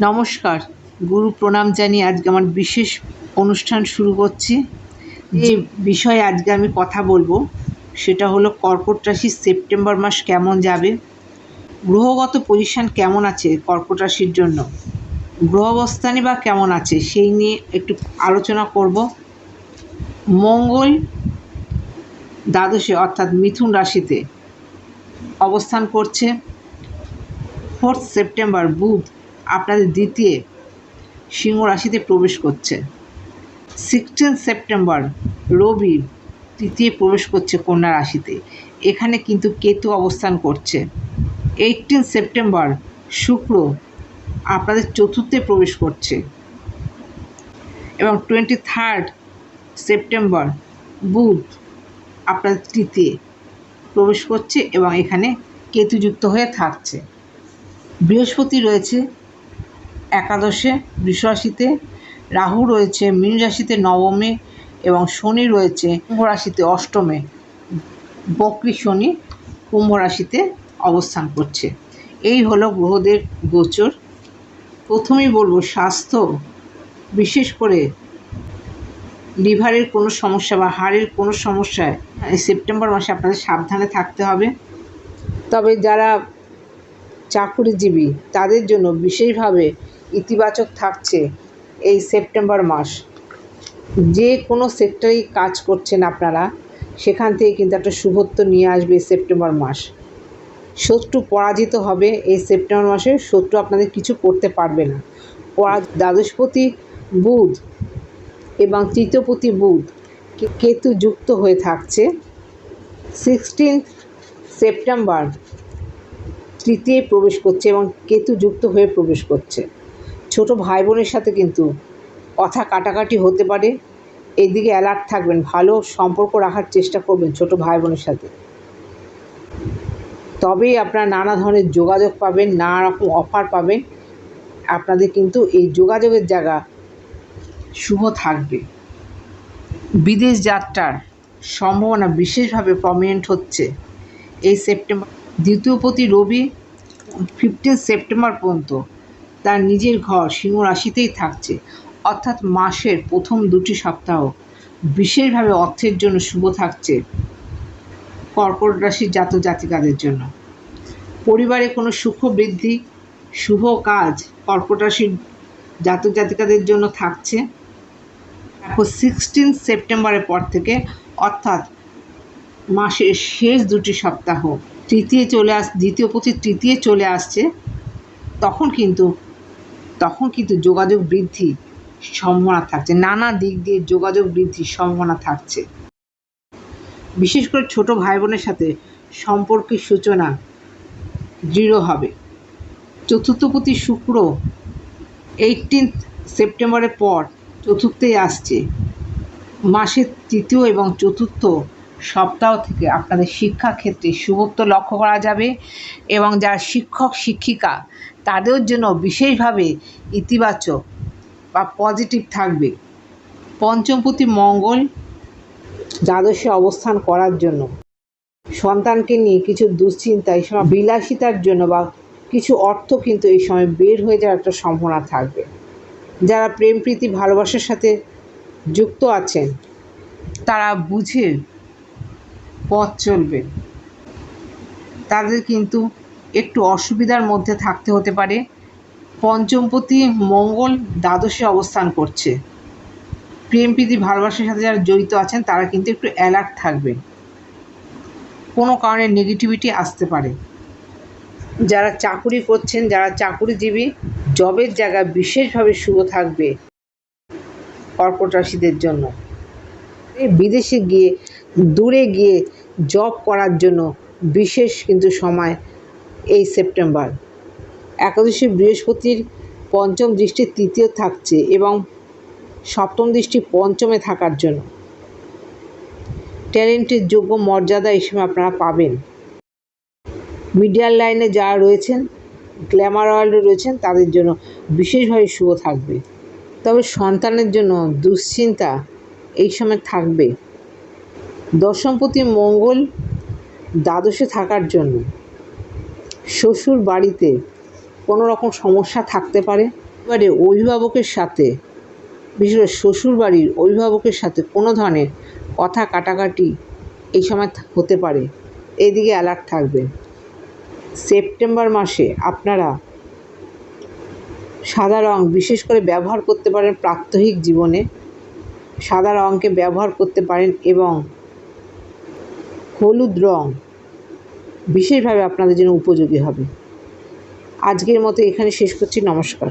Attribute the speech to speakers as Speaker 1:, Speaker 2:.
Speaker 1: নমস্কার। গুরু প্রণাম জানিয়ে আজকে আমার বিশেষ অনুষ্ঠান শুরু করছি। যে বিষয়ে আজকে আমি কথা বলব, সেটা হলো কর্কট রাশি সেপ্টেম্বর মাস কেমন যাবে? গ্রহগত পজিশন কেমন আছে কর্কট রাশির জন্য? গ্রহ অবস্থানই বা কেমন আছে, সেই নিয়ে একটু আলোচনা করব। মঙ্গল দ্বাদশে, অর্থাৎ মিথুন রাশিতে অবস্থান করছে। ফোর্থ সেপ্টেম্বর বুধ। আপনাদের দ্বিতীয় সিংহ রাশিতে প্রবেশ করছে। সিক্সটিন সেপ্টেম্বর রবি তৃতীয় প্রবেশ করছে কন্যা রাশিতে। এখানে কিন্তু কেতু অবস্থান করছে। এইটিন সেপ্টেম্বর শুক্র আপনাদের চতুর্থে প্রবেশ করছে। এবং টোয়েন্টি থার্ড সেপ্টেম্বর বুধ আপনাদের তৃতীয় প্রবেশ করছে এবং এখানে কেতুযুক্ত হয়ে থাকছে। বৃহস্পতি রয়েছে একাদশে বৃষ রাশিতে রাহু রয়েছে, মীন রাশিতে নবমে এবং শনি রয়েছে, কুম্ভ রাশিতে অষ্টমে। বক্রী শনি কুম্ভ রাশিতে অবস্থান করছে। এই হলো গ্রহদের গোচর। প্রথমেই বলব, স্বাস্থ্য, বিশেষ করে লিভারের কোনো সমস্যা বা হাড়ের কোনো সমস্যায় সেপ্টেম্বর মাসে আপনাদের সাবধানে থাকতে হবে। তবে যারা চাকুরিজীবী, তাদের জন্য বিশেষভাবে ইতিবাচক থাকছে এই সেপ্টেম্বর মাস। যে কোনো সেক্টরেই কাজ করছেন আপনারা, সেখান থেকে কিন্তু একটা শুভত্ব নিয়ে আসবে সেপ্টেম্বর মাস। শত্রু পরাজিত হবে এই সেপ্টেম্বর মাসে, শত্রু আপনাদের কিছু করতে পারবে না। দ্বাদশপতি বুধ এবং তৃতীয়পতি বুধ কেতু যুক্ত হয়ে থাকছে। সিক্সটিন্থ সেপ্টেম্বর তৃতীয় প্রবেশ করছে এবং কেতু যুক্ত হয়ে প্রবেশ করছে। ছোট ভাই বোনের সাথে কিন্তু কথা কাটাকাটি হতে পারে। এদিকে অ্যালার্ট থাকবেন, ভালো সম্পর্ক রাখার চেষ্টা করবেন ছোট ভাই বোনের সাথে। তবেই আপনারা নানা ধরনের যোগাযোগ পাবেন, নানা রকম অফার পাবেন। আপনাদের কিন্তু এই যোগাযোগের জায়গা শুভ থাকবে। বিদেশ যাত্রার সম্ভাবনা বিশেষভাবে প্রমিনেন্ট হচ্ছে। এই সেপ্টেম্বর দ্বিতীয়পতি রবি ফিফটিন সেপ্টেম্বর পর্যন্ত তার নিজের ঘর সিংহ রাশিতেই থাকছে। অর্থাৎ মাসের প্রথম দুটি সপ্তাহ বিশেষভাবে অর্থের জন্য শুভ থাকছে কর্কট রাশির জাতক জাতিকাদের জন্য। পরিবারে কোনো সুখ বৃদ্ধি, শুভ কাজ কর্কট রাশির জাতক জাতিকাদের জন্য থাকছে। এখন সিক্সটিন সেপ্টেম্বরের পর থেকে অর্থাৎ মাসের শেষ দুটি সপ্তাহ তৃতীয় চলে আস, দ্বিতীয় পথে তৃতীয় চলে আসছে, তখন কিন্তু তখন কিন্তু যোগাযোগ বৃদ্ধি সম্ভাবনা থাকছে। নানা দিক দিয়ে যোগাযোগ বৃদ্ধির সম্ভাবনা থাকছে। বিশেষ করে ছোট ভাই বোনের সাথে সম্পর্কের সূচনা দৃঢ় হবে। চতুর্থপতি শুক্র এইটিন্থ সেপ্টেম্বরের পর চতুর্থেই আসছে। মাসের তৃতীয় এবং চতুর্থ সপ্তাহ থেকে আপনাদের শিক্ষাক্ষেত্রে শুভত্ব লক্ষ্য করা যাবে এবং যারা শিক্ষক, শিক্ষিকা তাদের জন্য বিশেষভাবে ইতিবাচক বা পজিটিভ থাকবে। পঞ্চমপতি মঙ্গল, দ্বাদশে অবস্থান করার জন্য। সন্তানকে নিয়ে কিছু দুশ্চিন্তা, এই সময় বিলাসিতার জন্য বা কিছু অর্থ কিন্তু এই সময় বের হয়ে যাওয়ার একটা সম্ভাবনা থাকবে। যারা প্রেম, প্রীতি, ভালোবাসার সাথে যুক্ত আছেন, তারা বুঝে পথ চলবে। তাদের কিন্তু একটু অসুবিধার মধ্যে থাকতে হতে পারে। পঞ্চমপতি মঙ্গল দ্বাদশে অবস্থান করছে। প্রেম প্রীতি ভালোবাসার সাথে যারা জড়িত আছেন, তারা কিন্তু একটু অ্যালার্ট থাকবেন কোনো কারণে নেগেটিভিটি আসতে পারে। যারা চাকুরি করছেন, যারা চাকুরিজীবী জবের জায়গা বিশেষভাবে শুভ থাকবে কর্কট রাশিদের জন্য। বিদেশে গিয়ে, দূরে গিয়ে জব করার জন্য বিশেষ কিন্তু সময় এই সেপ্টেম্বর। একাদশী বৃহস্পতির পঞ্চম দৃষ্টি তৃতীয় থাকছে এবং সপ্তম দৃষ্টি পঞ্চমে থাকার জন্য। ট্যালেন্টের যোগ্য মর্যাদা এই সময় আপনারা পাবেন। মিডিয়ার লাইনে যারা রয়েছেন, গ্ল্যামার ওয়ার্ল্ডে রয়েছেন, তাদের জন্য বিশেষভাবে শুভ থাকবে। তবে সন্তানের জন্য দুশ্চিন্তা এই সময় থাকবে। দশমপতি মঙ্গল দ্বাদশে থাকার জন্য। শ্বশুর বাড়িতে কোনো রকম সমস্যা থাকতে পারে? এবারে অভিভাবকের সাথে, বিশেষ করে শ্বশুরবাড়ির অভিভাবকের সাথে কোনো ধরনের কথা কাটাকাটি এই সময় হতে পারে? এদিকে অ্যালার্ট থাকবে। সেপ্টেম্বর মাসে আপনারা সাদা রং বিশেষ করে ব্যবহার করতে পারেন প্রাত্যহিক জীবনে। সাদা রঙকে ব্যবহার করতে পারেন এবং হলুদ রং বিশেষভাবে আপনাদের জন্য উপযোগী হবে। আজকের মতো এখানে শেষ করছি। নমস্কার।